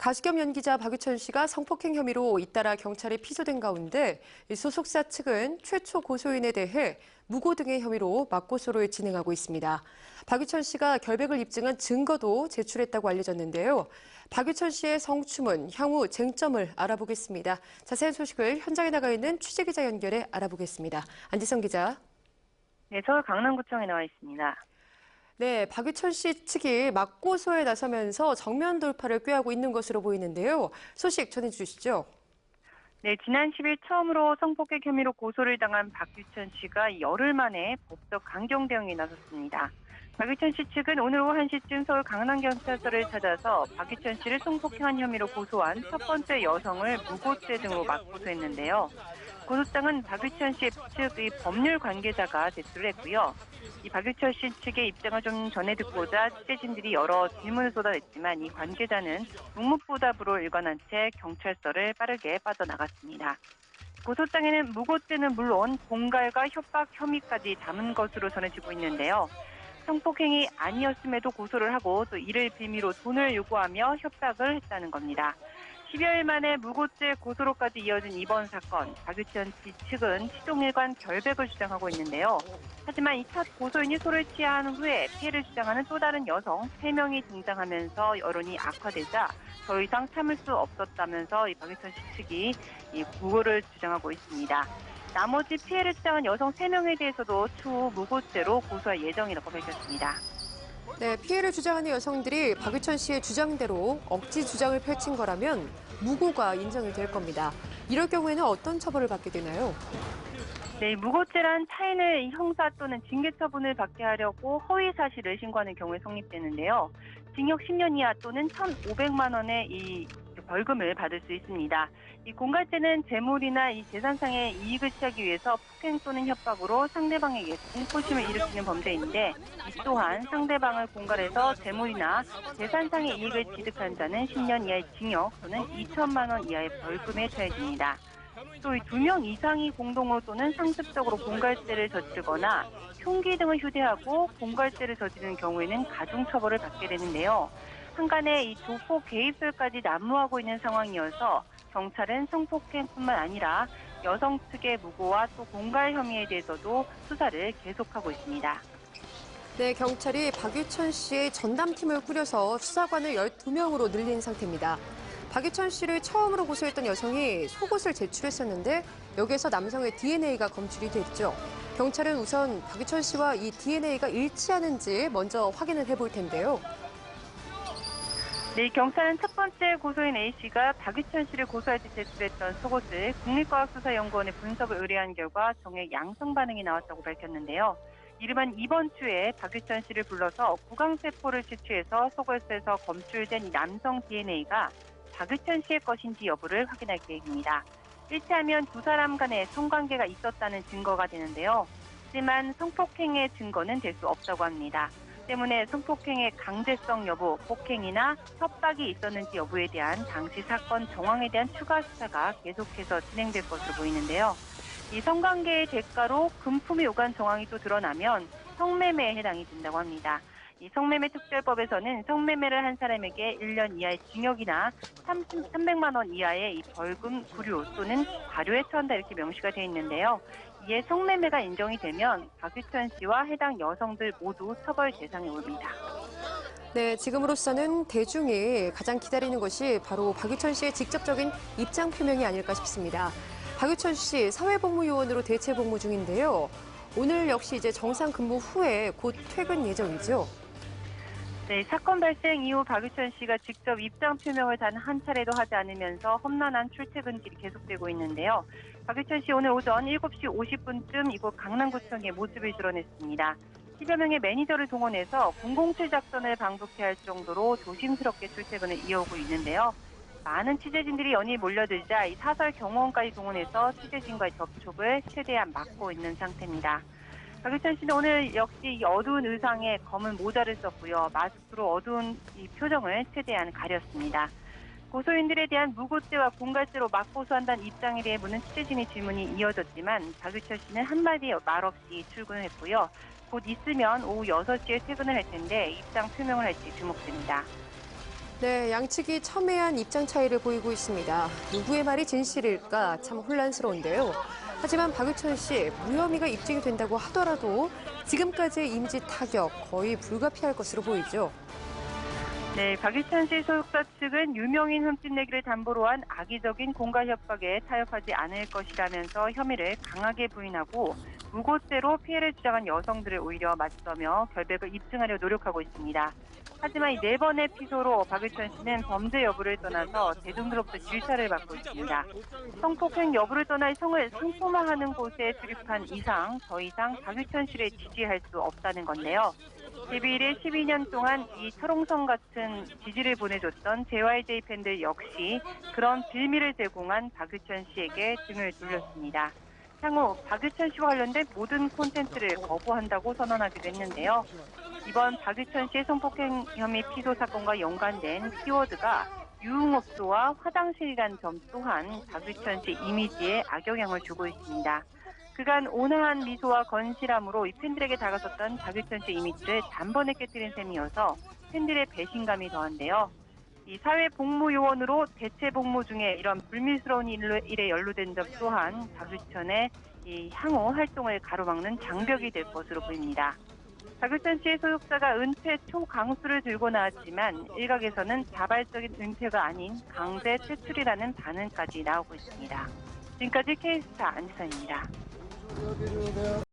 가시겸 연기자 박유천 씨가 성폭행 혐의로 잇따라 경찰에 피소된 가운데 소속사 측은 최초 고소인에 대해 무고 등의 혐의로 맞고소를 진행하고 있습니다. 박유천 씨가 결백을 입증한 증거도 제출했다고 알려졌는데요. 박유천 씨의 성추문, 향후 쟁점을 알아보겠습니다. 자세한 소식을 현장에 나가 있는 취재기자 연결해 알아보겠습니다. 안지성 기자. 네, 서울 강남구청에 나와 있습니다. 네, 박유천 씨 측이 맞고소에 나서면서 정면 돌파를 꾀하고 있는 것으로 보이는데요. 소식 전해주시죠. 네, 지난 10일 처음으로 성폭행 혐의로 고소를 당한 박유천 씨가 열흘 만에 법적 강경 대응에 나섰습니다. 박유천 씨 측은 오늘 오후 1시쯤 서울 강남경찰서를 찾아서 박유천 씨를 성폭행한 혐의로 고소한 첫 번째 여성을 무고죄 등으로 맞고소했는데요. 고소장은 박유천 씨 측의 법률 관계자가 제출했고요. 이 박유철 씨 측의 입장을 좀 전해 듣고자 취재진들이 여러 질문을 쏟아냈지만 이 관계자는 묵묵부답으로 일관한 채 경찰서를 빠르게 빠져나갔습니다. 고소장에는 무고죄는 물론 공갈과 협박 혐의까지 담은 것으로 전해지고 있는데요. 성폭행이 아니었음에도 고소를 하고 또 이를 빌미로 돈을 요구하며 협박을 했다는 겁니다. 10여일 만에 무고죄 고소로까지 이어진 이번 사건, 박유천 씨 측은 시종일관 결백을 주장하고 있는데요. 하지만 이 첫 고소인이 소를 취한 후에 피해를 주장하는 또 다른 여성 3명이 등장하면서 여론이 악화되자 더 이상 참을 수 없었다면서 이 박유천 씨 측이 이 무고를 주장하고 있습니다. 나머지 피해를 주장한 여성 3명에 대해서도 추후 무고죄로 고소할 예정이라고 밝혔습니다. 네, 피해를 주장하는 여성들이 박유천 씨의 주장대로 억지 주장을 펼친 거라면 무고가 인정이 될 겁니다. 이럴 경우에는 어떤 처벌을 받게 되나요? 네, 무고죄란 타인을 형사 또는 징계 처분을 받게 하려고 허위 사실을 신고하는 경우에 성립되는데요. 징역 10년 이하 또는 1,500만 원의 이 벌금을 받을 수 있습니다. 이 공갈죄는 재물이나 이 재산상의 이익을 취하기 위해서 폭행 또는 협박으로 상대방에게 공포심을 일으키는 범죄인데 이 또한 상대방을 공갈해서 재물이나 재산상의 이익을 취득한 자는 10년 이하의 징역 또는 2천만 원 이하의 벌금에 처해집니다. 또두명 이상이 공동으로 또는 상습적으로 공갈죄를 저지르거나 흉기 등을 휴대하고 공갈죄를 저지르는 경우에는 가중처벌을 받게 되는데요. 한간에 이 조폭 개입설까지 난무하고 있는 상황이어서 경찰은 성폭행뿐만 아니라 여성 측의 무고와 또 공갈 혐의에 대해서도 수사를 계속하고 있습니다. 네, 경찰이 박유천 씨의 전담팀을 꾸려서 수사관을 12명으로 늘린 상태입니다. 박유천 씨를 처음으로 고소했던 여성이 속옷을 제출했었는데 여기에서 남성의 DNA가 검출이 됐죠. 경찰은 우선 박유천 씨와 이 DNA가 일치하는지 먼저 확인을 해볼 텐데요. 네, 경찰은 첫 번째 고소인 A씨가 박유천 씨를 고소할 때 제출했던 속옷을 국립과학수사연구원에 분석을 의뢰한 결과 정액 양성 반응이 나왔다고 밝혔는데요. 이르면 이번 주에 박유천 씨를 불러서 구강세포를 채취해서 속옷에서 검출된 이 남성 DNA가 박유천 씨의 것인지 여부를 확인할 계획입니다. 일치하면 두 사람 간에 성관계가 있었다는 증거가 되는데요. 하지만 성폭행의 증거는 될 수 없다고 합니다. 때문에 성폭행의 강제성 여부, 폭행이나 협박이 있었는지 여부에 대한 당시 사건 정황에 대한 추가 수사가 계속해서 진행될 것으로 보이는데요. 이 성관계의 대가로 금품이 오간 정황이 또 드러나면 성매매에 해당이 된다고 합니다. 이 성매매 특별법에서는 성매매를 한 사람에게 1년 이하의 징역이나 30, 300만 원 이하의 이 벌금, 구류 또는 과료에 처한다 이렇게 명시가 되어 있는데요. 이에 성매매가 인정이 되면 박유천 씨와 해당 여성들 모두 처벌 대상에 오릅니다. 네, 지금으로서는 대중이 가장 기다리는 것이 바로 박유천 씨의 직접적인 입장 표명이 아닐까 싶습니다. 박유천 씨 사회복무요원으로 대체 복무 중인데요. 오늘 역시 이제 정상 근무 후에 곧 퇴근 예정이죠. 네, 사건 발생 이후 박유천 씨가 직접 입장 표명을 단 한 차례도 하지 않으면서 험난한 출퇴근길이 계속되고 있는데요. 박유천 씨 오늘 오전 7시 50분쯤 이곳 강남구청에 모습을 드러냈습니다. 10여 명의 매니저를 동원해서 007 작전을 방북해 할 정도로 조심스럽게 출퇴근을 이어오고 있는데요. 많은 취재진들이 연일 몰려들자 이 사설 경호원까지 동원해서 취재진과의 접촉을 최대한 막고 있는 상태입니다. 박유천 씨는 오늘 역시 어두운 의상에 검은 모자를 썼고요. 마스크로 어두운 이 표정을 최대한 가렸습니다. 고소인들에 대한 무고죄와 공갈죄로 맞고소한다는 입장에 대해 묻는 취재진의 질문이 이어졌지만 박유천 씨는 한마디 말 없이 출근을 했고요. 곧 있으면 오후 6시에 퇴근을 할 텐데 입장 표명을 할지 주목됩니다. 네, 양측이 첨예한 입장 차이를 보이고 있습니다. 누구의 말이 진실일까 참 혼란스러운데요. 하지만 박유천 씨 무혐의가 입증이 된다고 하더라도 지금까지의 임지 타격 거의 불가피할 것으로 보이죠. 네, 박유천 씨 소속사 측은 유명인 흠집내기를 담보로 한 악의적인 공갈 협박에 타협하지 않을 것이라면서 혐의를 강하게 부인하고 무고죄로 피해를 주장한 여성들을 오히려 맞서며 결백을 입증하려 노력하고 있습니다. 하지만 이 네 번의 피소로 박유천 씨는 범죄 여부를 떠나서 대중들로부터 질타를 받고 있습니다. 성폭행 여부를 떠나 성을 상품화하는 곳에 출입한 이상 더 이상 박유천 씨를 지지할 수 없다는 건데요. 12일에 12년 동안 이 철옹성 같은 지지를 보내줬던 JYJ 팬들 역시 그런 빌미를 제공한 박유천 씨에게 등을 돌렸습니다. 향후 박유천 씨와 관련된 모든 콘텐츠를 거부한다고 선언하기도 했는데요. 이번 박유천 씨의 성폭행 혐의 피소 사건과 연관된 키워드가 유흥업소와 화장실이란 점 또한 박유천 씨 이미지에 악영향을 주고 있습니다. 그간 온화한 미소와 건실함으로 이 팬들에게 다가섰던 박유천 씨 이미지를 단번에 깨뜨린 셈이어서 팬들의 배신감이 더한데요. 이 사회복무요원으로 대체 복무 중에 이런 불미스러운 일에 연루된 점 또한 박유천의 이 향후 활동을 가로막는 장벽이 될 것으로 보입니다. 박유천 씨의 소속사가 은퇴 초강수를 들고 나왔지만 일각에서는 자발적인 은퇴가 아닌 강제 퇴출이라는 반응까지 나오고 있습니다. 지금까지 K스타 안지선입니다.